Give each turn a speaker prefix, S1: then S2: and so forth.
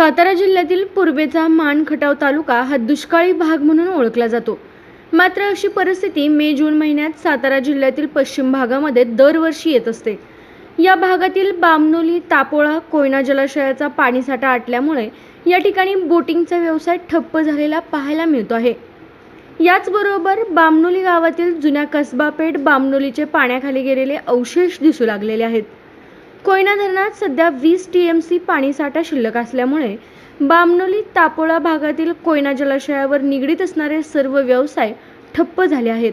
S1: सातारा जिल्ह्यातील पूर्वेचा मान खटाव तालुका हा दुष्काळी भाग म्हणून ओळखला जातो. मात्र अशी परिस्थिती मे जून महिन्यात सातारा जिल्ह्यातील पश्चिम भागामध्ये दरवर्षी येत असते. या भागातील बामनोली तापोळा कोयना जलाशयाचा पाणीसाठा आटल्यामुळे या ठिकाणी बोटिंगचा व्यवसाय ठप्प झालेला पाहायला मिळतो आहे. याचबरोबर बामनोली गावातील जुन्या कसबापेठ बामनोलीचे पाण्याखाली गेलेले अवशेष दिसू लागलेले आहेत. कोयना धरणात सध्या वीस टी एम सी पाणीसाठा शिल्लक असल्यामुळे बामनोली तापोळा भागातील कोयना जलाशयावर निगडीत असणारे सर्व व्यवसाय ठप्प झाले आहेत.